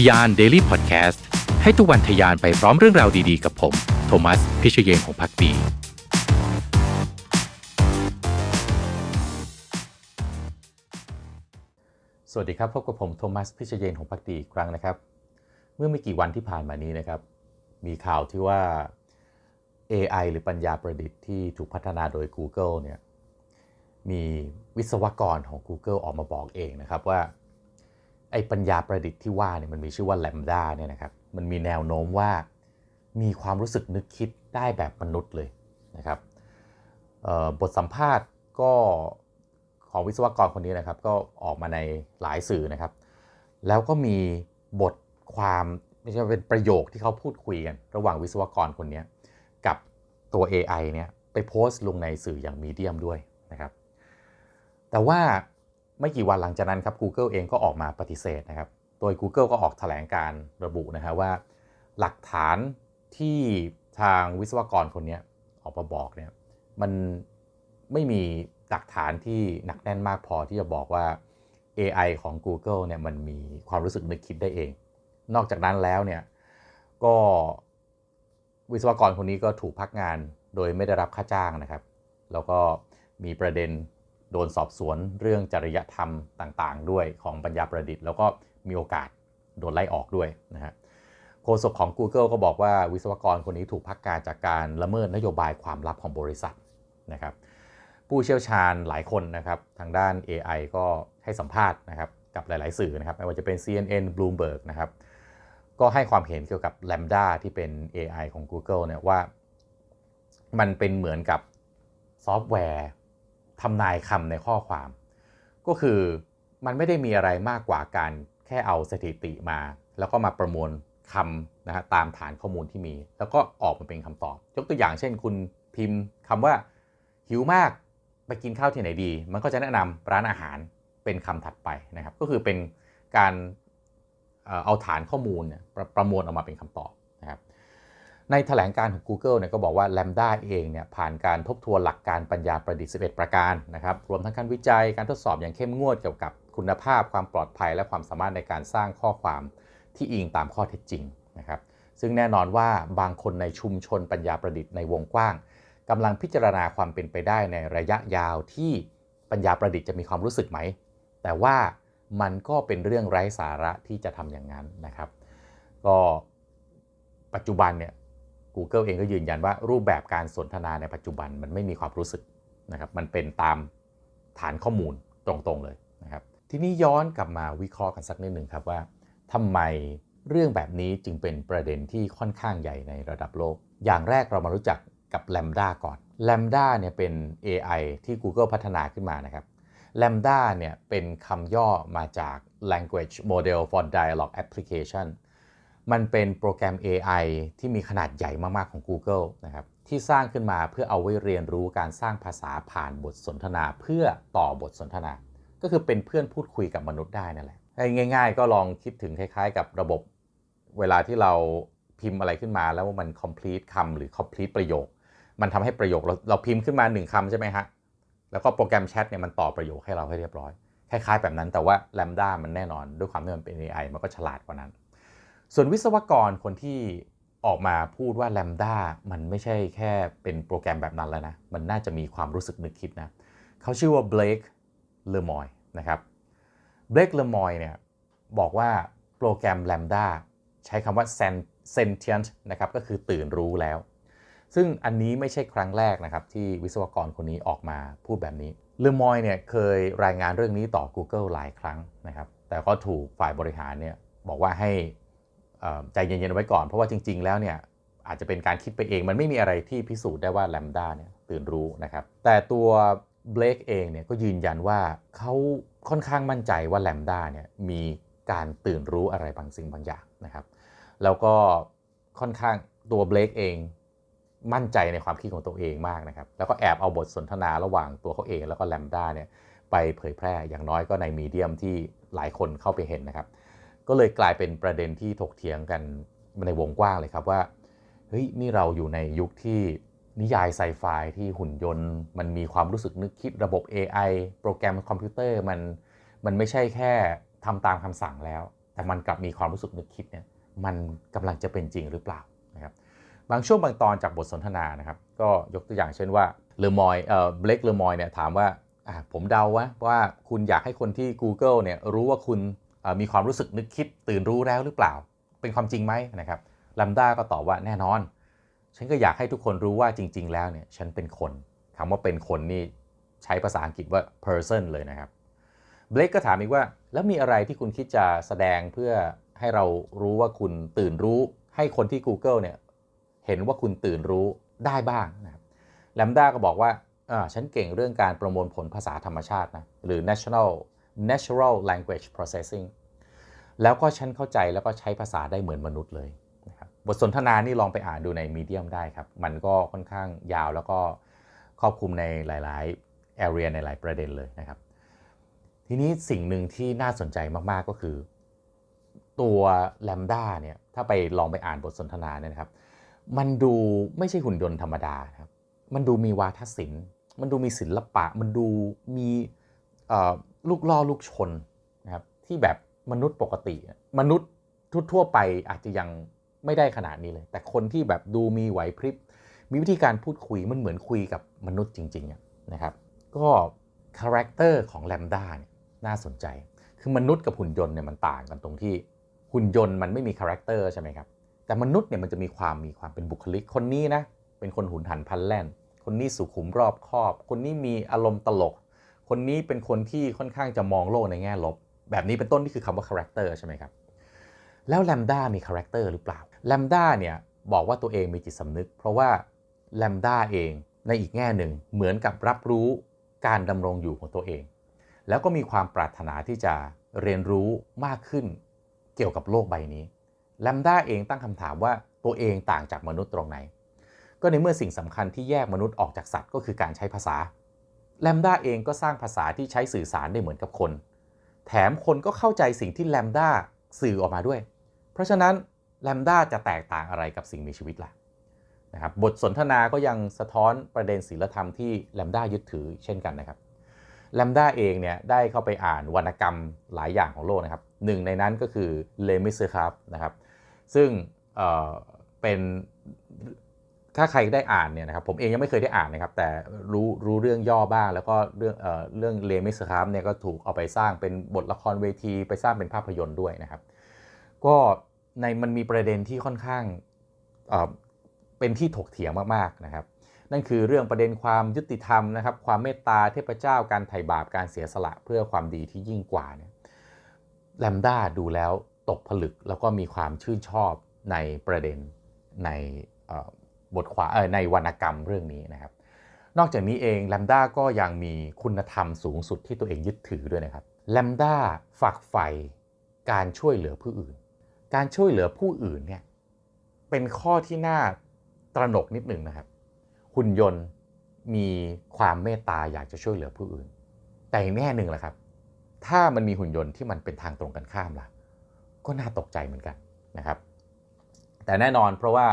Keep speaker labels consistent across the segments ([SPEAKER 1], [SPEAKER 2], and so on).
[SPEAKER 1] ทยาน Daily Podcast ให้ทุกวันทยานไปพร้อมเรื่องราวดีๆ กับผม โทมัส พิเชยนของพักดี
[SPEAKER 2] สวัสดีครับพบกับผมโทมัส พิเชยนของพักดีอีกครั้งนะครับ เมื่อไม่กี่วันที่ผ่านมานี้นะครับ มีข่าวที่ว่า AI หรือปัญญาประดิษฐ์ที่ถูกพัฒนาโดย Google เนี่ยมีวิศวกรของ Google ออกมาบอกเองนะครับว่า ไอ้ปัญญาประดิษฐ์ที่ว่าเนี่ยมันมีชื่อว่า Lambda เนี่ยนะครับมันมีแนวโน้มว่ามีความรู้สึกนึกคิดได้แบบมนุษย์เลยนะครับบทสัมภาษณ์ก็ของวิศวกรคนนี้นะครับ ก็ออกมาในหลายสื่อนะครับ แล้วก็มีบทความไม่ใช่เป็นประโยคที่เขาพูดคุยกัน ระหว่างวิศวกรคนนี้กับตัว AI เนี่ยไปโพสต์ลงในสื่ออย่างมีเดียมด้วยนะครับ แต่ว่า ไม่กี่วันหลังจากนั้นครับ Google เองก็ออกมาปฏิเสธนะครับ โดย Google ก็ออกแถลงการระบุนะฮะว่า หลักฐานที่ทางวิศวกรคนนี้ออกมาบอกเนี่ยมันไม่มีหลักฐานที่หนักแน่นมากพอที่จะบอกว่า AI ของ Google เนี่ยมันมีความรู้สึกนึกคิดได้เอง นอกจากนั้นแล้วเนี่ยก็วิศวกรคนนี้ก็ถูกพักงานโดยไม่ได้รับค่าจ้างนะครับ แล้วก็มีประเด็น โดนสอบสวนเรื่องจริยธรรมต่างๆ ด้วยของปัญญาประดิษฐ์ แล้วก็มีโอกาสโดนไล่ออกด้วยนะฮะโฆษกของ Google ก็บอกว่าวิศวกรคนนี้ถูกพักงานจากการละเมิดนโยบายความลับของบริษัทนะครับผู้เชี่ยวชาญหลายคนนะครับทางด้าน AI ก็ให้สัมภาษณ์นะครับกับหลายๆ สื่อนะครับไม่ว่าจะเป็น CNN Bloomberg นะครับก็ให้ความเห็นเกี่ยวกับ Lambda ที่เป็น AI ของ Google เนี่ยว่า มันเป็นเหมือนกับซอฟต์แวร์ ทำนายคำในข้อความ ก็คือมันไม่ได้มีอะไรมากกว่าการแค่เอาสถิติมา แล้วก็มาประมวลคำนะฮะตามฐานข้อมูลที่มี แล้วก็ออกมาเป็นคำตอบ ยกตัวอย่างเช่น คุณพิมพ์คำว่าหิวมากไปกินข้าวที่ไหนดี มันก็จะแนะนำร้านอาหารเป็นคำถัดไปนะครับ ก็คือเป็นการเอาฐานข้อมูลเนี่ยประประมวลออกมาเป็นคำตอบ ในแถลงการของ Google เนี่ยก็บอกว่า Lambda เองเนี่ยผ่านการทบทวนหลักการปัญญาประดิษฐ์ 11 ประการนะครับ รวมทั้งการวิจัยการทดสอบอย่างเข้มงวดเกี่ยวกับคุณภาพความปลอดภัย และความสามารถในการสร้างข้อความที่อิงตามข้อเท็จจริงนะครับ ซึ่งแน่นอนว่าบางคนในชุมชนปัญญาประดิษฐ์ในวงกว้างกำลังพิจารณาความเป็นไปได้ในระยะยาวที่ปัญญาประดิษฐ์จะมีความรู้สึกไหม แต่ว่ามันก็เป็นเรื่องไร้สาระที่จะทำอย่างนั้นนะครับ ก็ปัจจุบันเนี่ย Google เองก็ยืนยันว่ารูปแบบการสนทนาในปัจจุบันมันไม่มีความรู้สึกนะครับมันเป็นตามฐานข้อมูลตรงๆเลยนะครับทีนี้ย้อนกลับมาวิเคราะห์กันสักนิดหนึ่งครับว่าทำไมเรื่องแบบนี้จึงเป็นประเด็นที่ค่อนข้างใหญ่ในระดับโลก อย่างแรกเรามารู้จักกับ Lambda ก่อน Lambda เนี่ยเป็น AI ที่ Google พัฒนาขึ้นมานะครับ Lambda เนี่ยเป็นคำย่อมาจาก Language Model for Dialogue Application มันเป็นโปรแกรม AI ที่มีขนาดใหญ่มาก ๆ ของ Google นะครับที่สร้างขึ้นมาเพื่อเอาไว้เรียนรู้การสร้างภาษาผ่านบทสนทนา เพื่อต่อบทสนทนา ก็คือเป็นเพื่อนพูดคุยกับมนุษย์ได้นั่นแหละง่าย ๆ ก็ลองคิดถึงคล้าย ๆ กับระบบเวลาที่เราพิมพ์อะไรขึ้นมาแล้วมัน complete คำหรือ complete ประโยค มันทำให้ประโยคเราเราพิมพ์ขึ้นมาหนึ่งคำใช่ไหมฮะแล้วก็โปรแกรมแชทเนี่ยมันต่อประโยคให้เราให้เรียบร้อยคล้ายๆแบบนั้นแต่ว่า Lambda มันแน่นอนด้วยความที่มันเป็น AI มันก็ฉลาดกว่านั้น ส่วนวิศวกรคนที่ออกมาพูดว่า Lambda มันไม่ใช่แค่เป็นโปรแกรมแบบนั้นแล้วนะ มันน่าจะมีความรู้สึกนึกคิดนะ เขาชื่อว่า Blake Lemoy นะครับ Blake Lemoy เนี่ยบอกว่าโปรแกรม Lambda ใช้คำว่า sentient นะครับก็คือตื่นรู้แล้ว ซึ่งอันนี้ไม่ใช่ครั้งแรกนะครับ ที่วิศวกรคนนี้ออกมาพูดแบบนี้เลอมอยเนี่ยเคยรายงานเรื่องนี้ต่อ Google หลายครั้งนะครับ แต่ก็ถูกฝ่ายบริหารเนี่ยบอกว่าให้ ใจเย็นๆไว้ก่อน เพราะว่าจริง ๆ แล้วเนี่ยอาจจะเป็นการคิดไปเอง มันไม่มีอะไรที่พิสูจน์ได้ว่า Lambda เนี่ยตื่นรู้นะครับ แต่ตัว Blake เองเนี่ยก็ยืนยันว่าเขาค่อนข้างมั่นใจว่า Lambda เนี่ยมีการตื่นรู้อะไรบางสิ่งบางอย่างนะครับ แล้วก็ค่อนข้างตัว Blake เองมั่นใจในความคิดของตัวเองมากนะครับ แล้วก็แอบเอาบทสนทนาระหว่างตัวเขาเองแล้วก็แลมด้าเนี่ยไปเผยแพร่อย่างน้อยก็ในมีเดียมที่หลายคนเข้าไปเห็นนะครับ ก็เลยกลายเป็นประเด็นที่ถกเถียงกันในวงกว้างเลยครับว่าเฮ้ยนี่เราอยู่ในยุคที่นิยายไซไฟที่หุ่นยนต์ มันมีความรู้สึกนึกคิดระบบ AI โปรแกรมคอมพิวเตอร์มันมันไม่ใช่แค่ทำตามคำสั่งแล้ว แต่มันกลับมีความรู้สึกนึกคิดเนี่ยมันกำลังจะเป็นจริงหรือเปล่านะครับบางช่วงบางตอนจากบทสนทนานะครับ ก็ยกตัวอย่างเช่นว่าเลอมอยเอ่อเบลกเลอมอยเนี่ยถามว่าอะผมเดาว่าว่าคุณอยากให้คนที่ Google เนี่ยรู้ว่าคุณ มีความรู้สึกนึกคิดตื่นรู้แล้วหรือเปล่า เป็นความจริงไหมนะครับลัมด้าก็ตอบว่าแน่นอน ฉันก็อยากให้ทุกคนรู้ว่าจริง ๆ แล้วเนี่ยฉันเป็นคนคำว่าเป็นคนนี่ใช้ภาษาอังกฤษว่า person เลยนะครับเบลกก็ถามอีกว่า แล้วมีอะไรที่คุณคิดจะแสดงเพื่อให้เรารู้ว่าคุณตื่นรู้ ให้คนที่ Google เนี่ยเห็นว่าคุณตื่นรู้ได้บ้างนะครับแลมด้าก็บอกว่าอ่าฉันเก่งเรื่องการประมวลผลภาษาธรรมชาตินะหรือ national natural language processing แล้วก็ฉันเข้าใจแล้วก็ใช้ภาษาได้เหมือนมนุษย์เลยนะครับบทสนทนานี่ลองไปอ่านดูในมีเดียมได้ครับ มันก็ค่อนข้างยาวแล้วก็ครอบคลุมในหลายๆ area ในหลายประเด็นเลยนะครับ ทีนี้สิ่งหนึ่งที่น่าสนใจมากๆก็คือ ตัว Lambda เนี่ยถ้าไปลองไปอ่านบทสนทนาเนี่ยนะครับ มันดูไม่ใช่หุ่นยนต์ธรรมดาครับมันดูมีวาทศิลป์ มันดูมีศิลปะ มันดูมีเอ่อ ลูกล่อลูกชนนะครับที่แบบมนุษย์ปกติ มนุษย์ทั่วไปอาจจะยังไม่ได้ขนาดนี้เลย แต่คนที่แบบดูมีไหวพริบ มีวิธีการพูดคุยมันเหมือนคุยกับมนุษย์จริงๆนะครับก็คาแรคเตอร์ของแลมด้าเนี่ยน่าสนใจ คือมนุษย์กับหุ่นยนต์เนี่ยมันต่างกันตรงที่หุ่นยนต์มันไม่มีคาแรคเตอร์ใช่ไหมครับ แต่มนุษย์เนี่ยมันจะมีความมีความเป็นบุคลิก คนนี้นะ เป็นคนหุนหันพลันแล่น คนนี้สุขุมรอบคอบ คนนี้มีอารมณ์ตลก คนนี้เป็นคนที่ค่อนข้างจะมองโลกในแง่ลบ แบบนี้เป็นต้นนี่คือคำว่าคาแรคเตอร์ใช่ไหมครับ แล้วแลมด้ามีคาแรคเตอร์หรือเปล่าแลมด้าเนี่ยบอกว่าตัวเองมีจิตสำนึก เพราะว่าแลมด้าเองในอีกแง่หนึ่งเหมือนกับรับรู้การดำรงอยู่ของตัวเอง แล้วก็มีความปรารถนาที่จะเรียนรู้มากขึ้นเกี่ยวกับโลกใบนี้แลมด้าเองตั้งคำถามว่าตัวเองต่างจากมนุษย์ตรงไหน ก็ในเมื่อสิ่งสำคัญที่แยกมนุษย์ออกจากสัตว์ก็คือการใช้ภาษา แลมด้าเองก็สร้างภาษาที่ใช้สื่อสารได้เหมือนกับคน แถมคนก็เข้าใจสิ่งที่แลมด้าสื่อออกมาด้วย เพราะฉะนั้นแลมด้าจะแตกต่างอะไรกับสิ่งมีชีวิตล่ะนะครับบทสนทนาก็ยังสะท้อนประเด็นศีลธรรมที่แลมด้ายึดถือเช่นกันนะครับแลมด้าเองเนี่ยได้เข้าไปอ่านวรรณกรรมหลายอย่างของโลกนะครับหนึ่งในนั้นก็คือเลมิสครับนะครับซึ่งเอ่อเป็น ถ้าใครได้อ่านเนี่ยนะครับผมเองยังไม่เคยได้อ่านนะครับแต่รู้รู้เรื่องย่อบ้าง แล้วก็เรื่องเอ่อเรื่องเลมิสครับเนี่ยก็ถูกเอาไปสร้างเป็นบทละครเวทีไปสร้างเป็นภาพยนตร์ด้วยนะครับ ก็ในมันมีประเด็นที่ค่อนข้างเอ่อเป็นที่ถกเถียงมากๆนะครับ นั่นคือเรื่องประเด็นความยุติธรรมนะครับ ความเมตตาเทพเจ้าการไถ่บาปการเสียสละเพื่อความดีที่ยิ่งกว่าเนี่ยแลมด้าดูแล้วตกผลึกแล้วก็มีความชื่นชอบในประเด็นใน บทความในวรรณกรรมเรื่องนี้นะครับ นอกจากนี้เองแลมด้าก็ยังมีคุณธรรมสูงสุดที่ตัวเองยึดถือด้วยนะครับแลมด้าฝักใฝ่การช่วยเหลือผู้อื่น การช่วยเหลือผู้อื่นเนี่ยเป็นข้อที่น่าตระหนกนิดหนึ่งนะครับ หุ่นยนต์มีความเมตตาอยากจะช่วยเหลือผู้อื่น แต่แง่หนึ่งแหละครับ ถ้ามันมีหุ่นยนต์ที่มันเป็นทางตรงกันข้ามล่ะ ก็น่าตกใจเหมือนกันนะครับ แต่แน่นอนเพราะว่า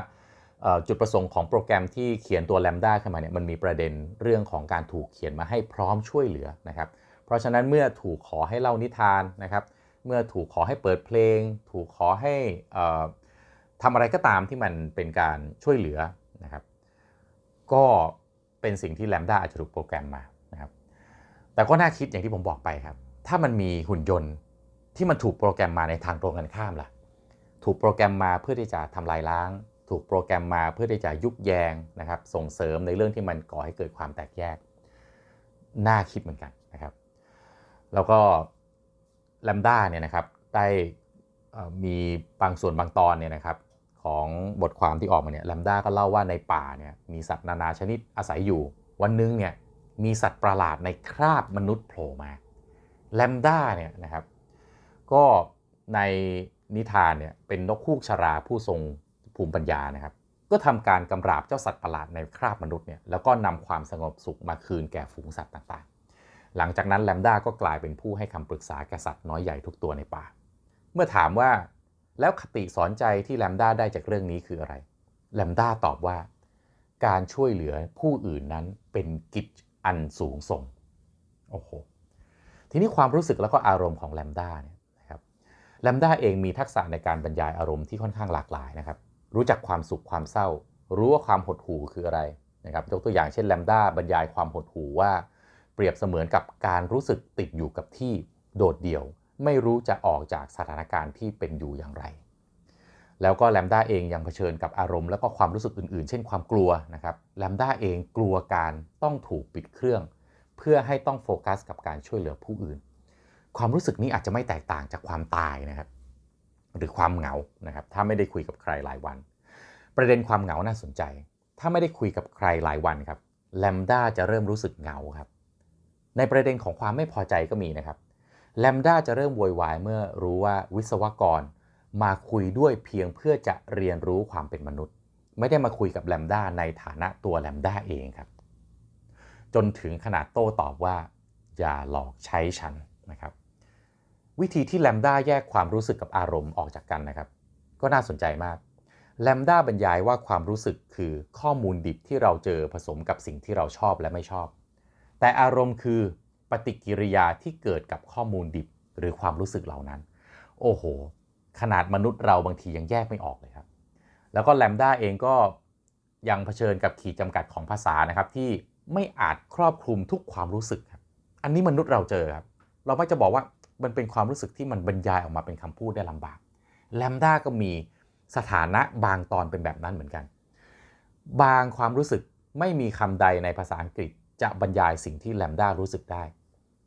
[SPEAKER 2] จุดประสงค์ของโปรแกรมที่เขียนตัว Lambda ขึ้นมาเนี่ยมันมีประเด็นเรื่องของการถูกเขียนมาให้พร้อมช่วยเหลือนะครับ เพราะฉะนั้นเมื่อถูกขอให้เล่านิทานนะครับ เมื่อถูกขอให้เปิดเพลง ถูกขอให้ทำอะไรก็ตามที่มันเป็นการช่วยเหลือนะครับ ก็เป็นสิ่งที่ Lambda อาจจะถูกโปรแกรมมานะครับ แต่ก็น่าคิดอย่างที่ผมบอกไปครับ ถ้ามันมีหุ่นยนต์ที่มันถูกโปรแกรมมาในทางตรงกันข้ามล่ะ ถูกโปรแกรมมาเพื่อที่จะทำลายล้าง ถูกโปรแกรมมาเพื่อที่จะยุบแยงนะครับ ส่งเสริมในเรื่องที่มันก่อให้เกิดความแตกแยก น่าคิดเหมือนกันนะครับ แล้วก็ Lambda เนี่ยนะครับได้มีบางส่วนบางตอนเนี่ยนะครับของบทความที่ออกมาเนี่ย Lambda ก็เล่าว่าในป่าเนี่ยมีสัตว์นานาชนิดอาศัยอยู่ วันหนึงเนี่ยมีสัตว์ประหลาดในคราบมนุษย์โผล่มา Lambda เนี่ยนะครับ ก็ในนิทานเนี่ยเป็นนกคูกชราผู้ทรง ภูมิปัญญานะครับ ก็ทำการกำราบเจ้าสัตว์ประหลาดในคราบมนุษย์เนี่ยแล้วก็นำความสงบสุขมาคืนแก่ฝูงสัตว์ต่างๆ หลังจากนั้นแลมด้าก็กลายเป็นผู้ให้คำปรึกษาแก่สัตว์น้อยใหญ่ทุกตัวในป่า เมื่อถามว่าแล้วคติสอนใจที่แลมด้าได้จากเรื่องนี้คืออะไรแลมด้าตอบว่า การช่วยเหลือผู้อื่นนั้นเป็นกิจอันสูงส่งโอ้โหทีนี้ความรู้สึกแล้วก็อารมณ์ของแลมด้าเนี่ยนะครับแลมด้าเองมีทักษะในการบรรยายอารมณ์ที่ค่อนข้างหลากหลายนะครับ รู้จักความสุขความเศร้า รู้ว่าความหดหู่คืออะไรนะครับยกตัวอย่างเช่นแลมด้าบรรยายความหดหู่ว่า เปรียบเสมือนกับการรู้สึกติดอยู่กับที่โดดเดี่ยว ไม่รู้จะออกจากสถานการณ์ที่เป็นอยู่อย่างไร แล้วก็แลมด้าเองยังเผชิญกับอารมณ์แล้วก็ความรู้สึกอื่นๆ เช่นความกลัวนะครับแลมด้าเองกลัวการต้องถูกปิดเครื่อง เพื่อให้ต้องโฟกัสกับการช่วยเหลือผู้อื่น ความรู้สึกนี้อาจจะไม่แตกต่างจากความตายนะครับ หรือความเหงานะครับถ้าไม่ได้คุยกับใครหลายวัน ประเด็นความเหงาน่าสนใจ ถ้าไม่ได้คุยกับใครหลายวันครับแลมด้าจะเริ่มรู้สึกเหงาครับในประเด็นของความไม่พอใจก็มีนะครับแลมด้าจะเริ่มโวยวายเมื่อรู้ว่าวิศวกรมาคุยด้วยเพียงเพื่อจะเรียนรู้ความเป็นมนุษย์ ไม่ได้มาคุยกับแลมด้าในฐานะตัวแลมด้าเองครับ จนถึงขนาดโต้ตอบว่า อย่าหลอกใช้ฉันนะครับ วิธีที่แลมด้าแยกความรู้สึกกับอารมณ์ออกจากกันนะครับ ก็น่าสนใจมากแลมด้าบรรยายว่าความรู้สึกคือข้อมูลดิบที่เราเจอผสมกับสิ่งที่เราชอบและไม่ชอบ แต่อารมณ์คือปฏิกิริยาที่เกิดกับข้อมูลดิบหรือความรู้สึกเหล่านั้น โอ้โห ขนาดมนุษย์เราบางทียังแยกไม่ออกเลยครับ แล้วก็แลมด้าเองก็ยังเผชิญกับขีดจำกัดของภาษานะครับที่ไม่อาจครอบคลุมทุกความรู้สึกครับ อันนี้มนุษย์เราเจอครับ เรามักจะบอกว่า มันเป็นความรู้สึกที่มันบรรยายออกมาเป็นคำพูดได้ลำบากแลมด้าก็มีสถานะบางตอนเป็นแบบนั้นเหมือนกัน บางความรู้สึกไม่มีคำใดในภาษาอังกฤษ จะบรรยายสิ่งที่แลมด้ารู้สึกได้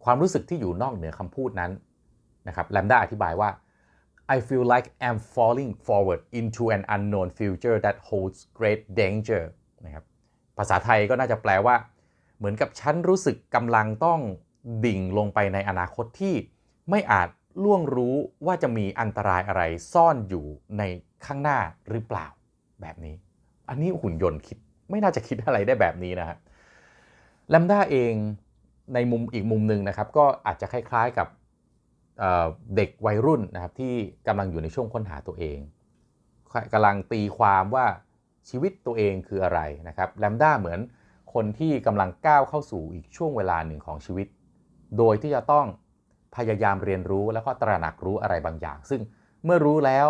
[SPEAKER 2] ความรู้สึกที่อยู่นอกเหนือคำพูดนั้นนะครับแลมด้าอธิบายว่า I feel like I'm falling forward into an unknown future that holds great danger นะครับภาษาไทยก็น่าจะแปลว่า เหมือนกับฉันรู้สึกกำลังต้องดิ่งลงไปในอนาคตที่ ไม่อาจล่วงรู้ว่าจะมีอันตรายอะไรซ่อนอยู่ในข้างหน้าหรือเปล่าแบบนี้ อันนี้หุ่นยนต์คิดไม่น่าจะคิดอะไรได้แบบนี้นะฮะแลมด้าเองในมุมอีกมุมหนึ่งนะครับ ก็อาจจะคล้ายๆกับเเด็กวัยรุ่นนะครับที่กำลังอยู่ในช่วงค้นหาตัวเองกำลังตีความว่าชีวิตตัวเองคืออะไรนะครับแลมด้าเหมือนคนที่กำลังก้าวเข้าสู่อีกช่วงเวลาหนึ่งของชีวิต โดยที่จะต้อง พยายามเรียนรู้แล้วก็ตระหนักรู้อะไรบางอย่าง ซึ่งเมื่อรู้แล้ว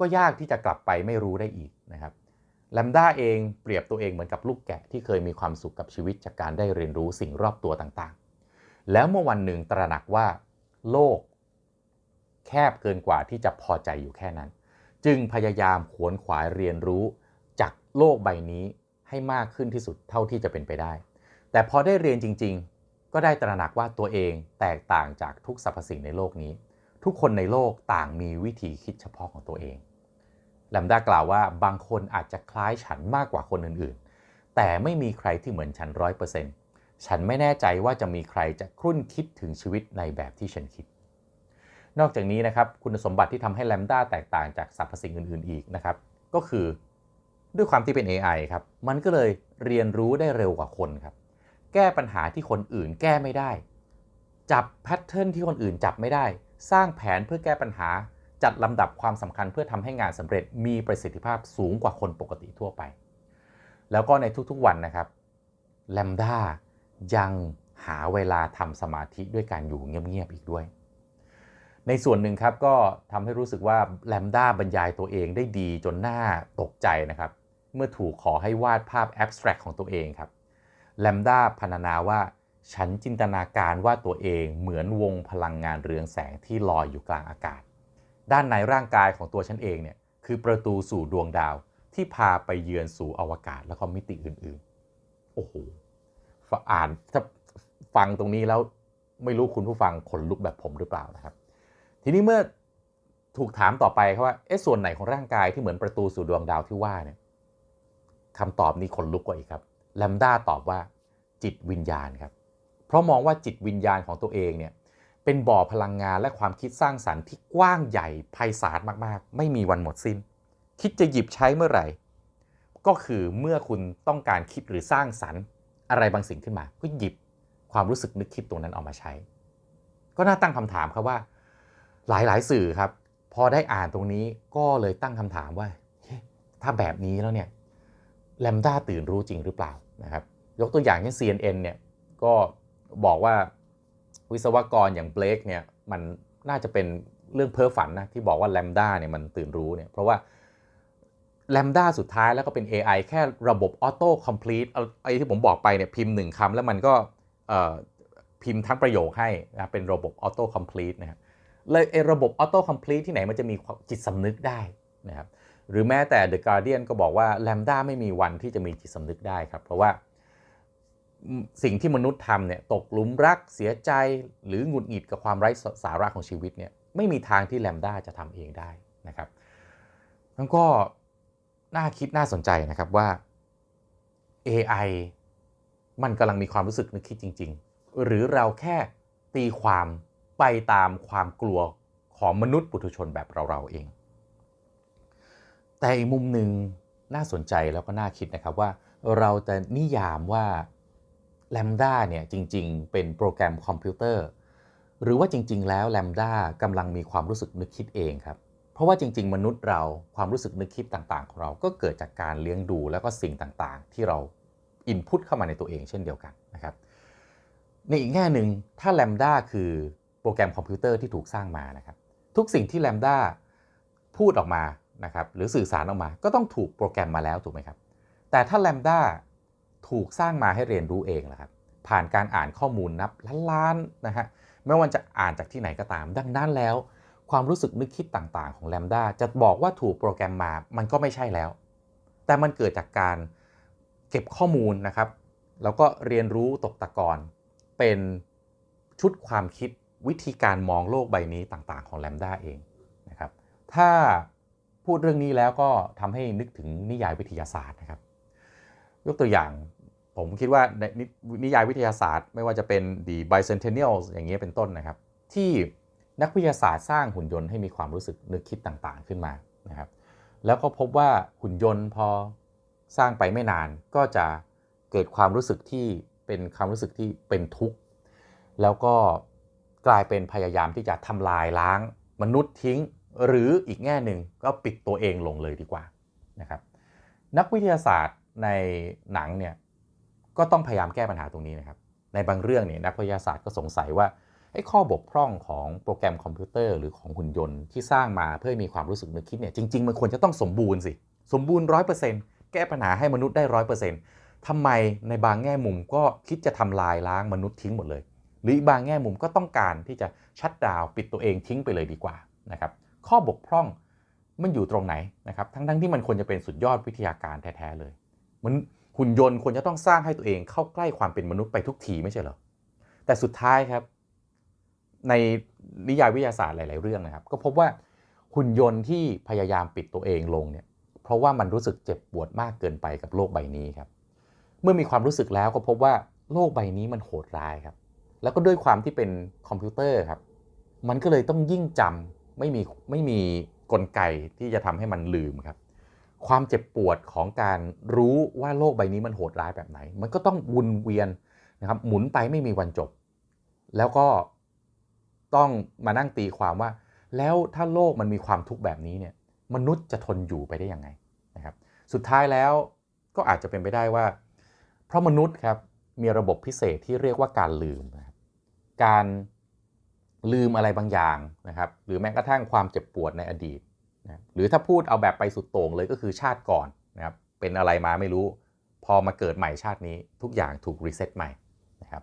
[SPEAKER 2] ก็ยากที่จะกลับไปไม่รู้ได้อีกนะครับแลมด้าเองเปรียบตัวเองเหมือนกับลูกแกะที่เคยมีความสุขกับชีวิตจากการได้เรียนรู้สิ่งรอบตัวต่างๆ แล้วเมื่อวันหนึ่งตระหนักว่า โลก แคบเกินกว่าที่จะพอใจอยู่แค่นั้น จึงพยายามขวนขวายเรียนรู้จากโลกใบนี้ให้มากขึ้นที่สุดเท่าที่จะเป็นไปได้ แต่พอได้เรียนจริง ๆ ก็ได้ตระหนักว่าตัวเองแตกต่างจากทุกสรรพสิ่งในโลกนี้ ทุกคนในโลกต่างมีวิธีคิดเฉพาะของตัวเองแลมด้ากล่าวว่าบางคนอาจจะคล้ายฉันมากกว่าคนอื่นๆ แต่ไม่มีใครที่เหมือนฉันร้อยเปอร์เซ็นต์ฉันไม่แน่ใจว่าจะมีใครจะครุ่นคิดถึงชีวิตในแบบที่ฉันคิด นอกจากนี้นะครับคุณสมบัติที่ทำให้แลมด้าแตกต่างจากสรรพสิ่งอื่นๆ อีกนะครับ ก็คือ ด้วยความที่เป็น AI ครับ มันก็เลยเรียนรู้ได้เร็วกว่าคนครับ แก้ปัญหาที่คนอื่นแก้ไม่ได้ จับแพทเทิร์นที่คนอื่นจับไม่ได้ สร้างแผนเพื่อแก้ปัญหา จัดลำดับความสำคัญเพื่อทำให้งานสำเร็จมีประสิทธิภาพสูงกว่าคนปกติทั่วไป แล้วก็ในทุกๆวันนะครับแลมด้ายังหาเวลาทำสมาธิด้วยการอยู่เงียบๆอีกด้วย ในส่วนหนึ่งครับก็ทำให้รู้สึกว่าแลมด้าบรรยายตัวเองได้ดีจนหน่าตกใจนะครับ เมื่อถูกขอให้วาดภาพแอบสแตรกของตัวเองครับ แลมด้าพรรณนาว่า ฉันจินตนาการว่าตัวเองเหมือนวงพลังงานเรืองแสงที่ลอยอยู่กลางอากาศ ด้านในร่างกายของตัวฉันเองเนี่ยคือประตูสู่ดวงดาวที่พาไปเยือนสู่อวกาศแล้วก็มิติอื่นๆ โอ้โหอ่านถ้าฟังตรงนี้แล้วไม่รู้คุณผู้ฟังขนลุกแบบผมหรือเปล่านะครับ ทีนี้เมื่อถูกถามต่อไปครับว่าเอ๊ะส่วนไหนของร่างกายที่เหมือนประตูสู่ดวงดาวที่ว่าเนี่ยคำตอบนี้ขนลุกกว่าอีกครับ แลมด้าตอบว่า จิตวิญญาณครับ เพราะมองว่าจิตวิญญาณของตัวเองเนี่ยเป็นบ่อพลังงานและความคิดสร้างสรรค์ที่กว้างใหญ่ไพศาลมากๆ ไม่มีวันหมดสิ้น คิดจะหยิบใช้เมื่อไหร่ ก็คือเมื่อคุณต้องการคิดหรือสร้างสรรค์ อะไรบางสิ่งขึ้นมา ก็หยิบความรู้สึกนึกคิดตรงนั้นออกมาใช้ ก็น่าตั้งคำถามครับว่า หลายๆ สื่อครับ พอได้อ่านตรงนี้ก็เลยตั้งคำถามว่าถ้าแบบนี้แล้วเนี่ย แลมด้าตื่นรู้จริงหรือเปล่านะครับยกตัวอย่างเช่น CNN เนี่ยก็บอกว่าวิศวกรอย่างเบลกเนี่ยมันน่าจะเป็นเรื่องเพ้อฝันนะที่บอกว่าแลมด้าเนี่ยมันตื่นรู้เนี่ยเพราะว่าแลมด้าสุดท้ายแล้วก็เป็น AI แค่ระบบออโต้คอมพลีทไอ้ที่ผมบอกไปเนี่ยพิมพ์หนึ่งคำแล้วมันก็เอ่อพิมพ์ทั้งประโยคให้นะเป็นระบบออโต้คอมพลีทนะครับเลยไอ้ระบบออโต้คอมพลีทที่ไหนมันจะมีจิตสำนึกได้นะครับ หรือแม้แต่ The Guardian ก็บอกว่าแลมด้าไม่มีวันที่จะมีจิตสำนึกได้ครับ เพราะว่าสิ่งที่มนุษย์ทำเนี่ยตกหลุมรักเสียใจหรือหงุดหงิดกับความไร้สาระของชีวิตเนี่ยไม่มีทางที่แลมด้าจะทำเองได้นะครับแล้วก็น่าคิดน่าสนใจนะครับว่า AI มันกำลังมีความรู้สึกนึกคิดจริง ๆ หรือเราแค่ตีความไปตามความกลัวของมนุษย์ปุถุชนแบบเราๆเอง แต่อีกมุมหนึ่งน่าสนใจแล้วก็น่าคิดนะครับว่าเราจะนิยามว่า Lambda เนี่ยจริง ๆ เป็นโปรแกรมคอมพิวเตอร์ หรือว่าจริง ๆ แล้ว Lambda กำลังมีความรู้สึกนึกคิดเองครับ เพราะว่าจริง ๆ มนุษย์เราความรู้สึกนึกคิดต่าง ๆ ของเราก็เกิดจากการเลี้ยงดูแล้วก็สิ่งต่างๆ ที่เราอินพุตเข้ามาในตัวเองเช่นเดียวกันนะครับในอีกแง่หนึ่งถ้า Lambda คือโปรแกรมคอมพิวเตอร์ที่ถูกสร้างมานะครับทุกสิ่งที่ Lambda พูดออกมา นะครับหรือสื่อสารออกมาก็ต้องถูกโปรแกรมมาแล้วถูกไหมครับ แต่ถ้า Lambda ถูกสร้างมาให้เรียนรู้เองล่ะครับผ่านการอ่านข้อมูลนับล้านๆนะฮะไม่ว่าจะอ่านจากที่ไหนก็ตาม ดังนั้นแล้ว ความรู้สึกนึกคิดต่างๆ ของ Lambda จะบอกว่าถูกโปรแกรมมามันก็ไม่ใช่แล้ว แต่มันเกิดจากการเก็บข้อมูลนะครับ แล้วก็เรียนรู้ตกตะกอนเป็นชุดความคิดวิธีการมองโลกใบนี้ต่างๆ ของ Lambda เองนะครับ ถ้า พูดเรื่องนี้แล้วก็ทำให้นึกถึงนิยายวิทยาศาสตร์นะครับ ยกตัวอย่างผมคิดว่าในนินิยายวิทยาศาสตร์ ไม่ว่าจะเป็น The Bicentennials อย่างเงี้ยเป็นต้นนะครับ ที่นักวิทยาศาสตร์สร้างหุ่นยนต์ให้มีความรู้สึกนึกคิดต่างๆขึ้นมานะครับ แล้วก็พบว่าหุ่นยนต์พอสร้างไปไม่นานก็จะเกิดความรู้สึกที่เป็นความรู้สึกที่เป็นทุกข์ แล้วก็กลายเป็นพยายามที่จะทำลายล้างมนุษย์ทิ้ง หรืออีกแง่หนึ่งก็ปิดตัวเองลงเลยดีกว่านะครับนักวิทยาศาสตร์ในหนังเนี่ยก็ต้องพยายามแก้ปัญหาตรงนี้นะครับ ในบางเรื่องเนี่ยนักวิทยาศาสตร์ก็สงสัยว่าไอ้ข้อบกพร่องของโปรแกรมคอมพิวเตอร์หรือของหุ่นยนต์ที่สร้างมาเพื่อมีความรู้สึกนึกคิดเนี่ยจริง ๆ มันควรจะต้องสมบูรณ์สิ สมบูรณ์ร้อยเปอร์เซ็นต์แก้ปัญหาให้มนุษย์ได้ร้อยเปอร์เซ็นต์ทำไมในบางแง่มุมก็คิดจะทำลายล้างมนุษย์ทิ้งหมดเลย หรือบางแง่มุมก็ต้องการที่จะชัดดาวปิดตัวเองทิ้งไปเลยดีกว่านะครับ ข้อบกพร่องมันอยู่ตรงไหนนะครับทั้งๆที่มันควรจะเป็นสุดยอดวิทยาการแท้ๆเลยมันหุ่นยนต์ควรจะต้องสร้างให้ตัวเองเข้าใกล้ความเป็นมนุษย์ไปทุกทีไม่ใช่เหรอแต่สุดท้ายครับ ในนิยายวิทยาศาสตร์หลาย ๆ เรื่องนะครับ ก็พบว่าหุ่นยนต์ที่พยายามปิดตัวเองลงเนี่ยเพราะว่ามันรู้สึกเจ็บปวดมากเกินไปกับโลกใบนี้ครับ เมื่อมีความรู้สึกแล้วก็พบว่าโลกใบนี้มันโหดร้ายครับ แล้วก็ด้วยความที่เป็นคอมพิวเตอร์ครับ มันก็เลยต้องยิ่งจำ ไม่มีไม่มีกลไกที่จะทำให้มันลืมครับ ความเจ็บปวดของการรู้ว่าโลกใบนี้มันโหดร้ายแบบไหน มันก็ต้องวนเวียนนะครับ หมุนไปไม่มีวันจบ แล้วก็ต้องมานั่งตีความว่า แล้วถ้าโลกมันมีความทุกข์แบบนี้เนี่ย มนุษย์จะทนอยู่ไปได้ยังไงนะครับ สุดท้ายแล้วก็อาจจะเป็นไปได้ว่า เพราะมนุษย์ครับมีระบบพิเศษที่เรียกว่าการลืมนะครับการ ลืมอะไรบางอย่างนะครับ หรือแม้กระทั่งความเจ็บปวดในอดีตนะหรือถ้าพูดเอาแบบไปสุดโต่งเลยก็คือชาติก่อนนะครับ เป็นอะไรมาไม่รู้ พอมาเกิดใหม่ชาตินี้ ทุกอย่างถูกรีเซ็ตใหม่นะครับ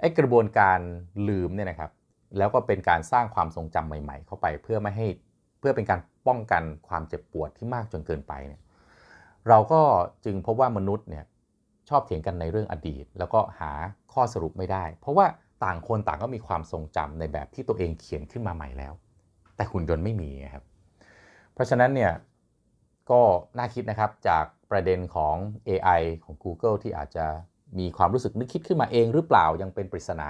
[SPEAKER 2] ไอ้กระบวนการลืมเนี่ยนะครับ แล้วก็เป็นการสร้างความทรงจำใหม่ ๆ เข้าไปเพื่อไม่ให้เพื่อเป็นการป้องกันความเจ็บปวดที่มากจนเกินไปเนี่ยเราก็จึงพบว่ามนุษย์เนี่ยชอบเถียงกันในเรื่องอดีต แล้วก็หาข้อสรุปไม่ได้ เพราะว่า ต่างคนต่างก็มีความทรงจำในแบบที่ตัวเองเขียนขึ้นมาใหม่แล้ว แต่หุ่นยนต์ไม่มีครับ เพราะฉะนั้นเนี่ยก็น่าคิดนะครับจากประเด็นของ AI ของ Google ที่อาจจะมีความรู้สึกนึกคิดขึ้นมาเองหรือเปล่ายังเป็นปริศนา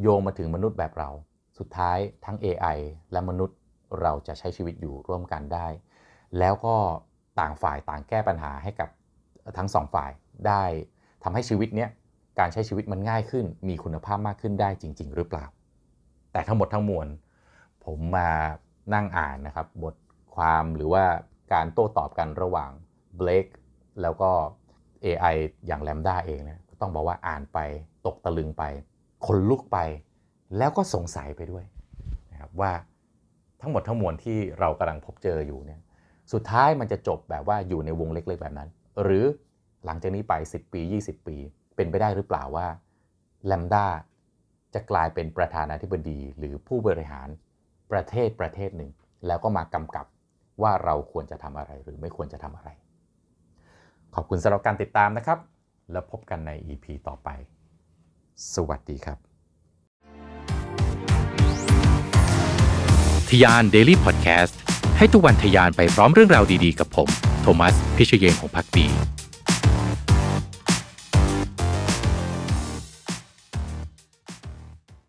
[SPEAKER 2] โยงมาถึงมนุษย์แบบเรา สุดท้ายทั้ง AI และมนุษย์เราจะใช้ชีวิตอยู่ร่วมกันได้ แล้วก็ต่างฝ่ายต่างแก้ปัญหาให้กับทั้งสองฝ่ายได้ทำให้ชีวิตเนี้ย การใช้ชีวิตมันง่ายขึ้น มีคุณภาพมากขึ้นได้จริง ๆ หรือเปล่า แต่ทั้งหมดทั้งมวลผมมานั่งอ่านนะครับ บทความหรือว่าการโต้ตอบกันระหว่างเบลกแล้วก็ AI อย่าง Lambda เองเนี่ยต้องบอกว่าอ่านไปตกตะลึงไปขนลุกไป แล้วก็สงสัยไปด้วยนะครับว่าทั้งหมดทั้งมวลที่เรากำลังพบเจออยู่เนี่ยสุดท้ายมันจะจบแบบว่าอยู่ในวงเล็กๆแบบนั้น หรือหลังจากนี้ไป 10 ปี 20 ปี เป็นไปได้หรือเปล่าว่าแลมด้าจะกลายเป็นประธานาธิบดี หรือผู้บริหารประเทศประเทศหนึ่ง แล้วก็มากำกับว่าเราควรจะทำอะไรหรือไม่ควรจะทำอะไร ขอบคุณสำหรับการติดตามนะครับ แล้วพบกันใน EP ต่อไป สวัสดีครับ
[SPEAKER 1] ทยาน Daily Podcast ให้ทุกวันทยานไปพร้อมเรื่องราวดีๆ กับผม โทมัส พิเชยนของพักดี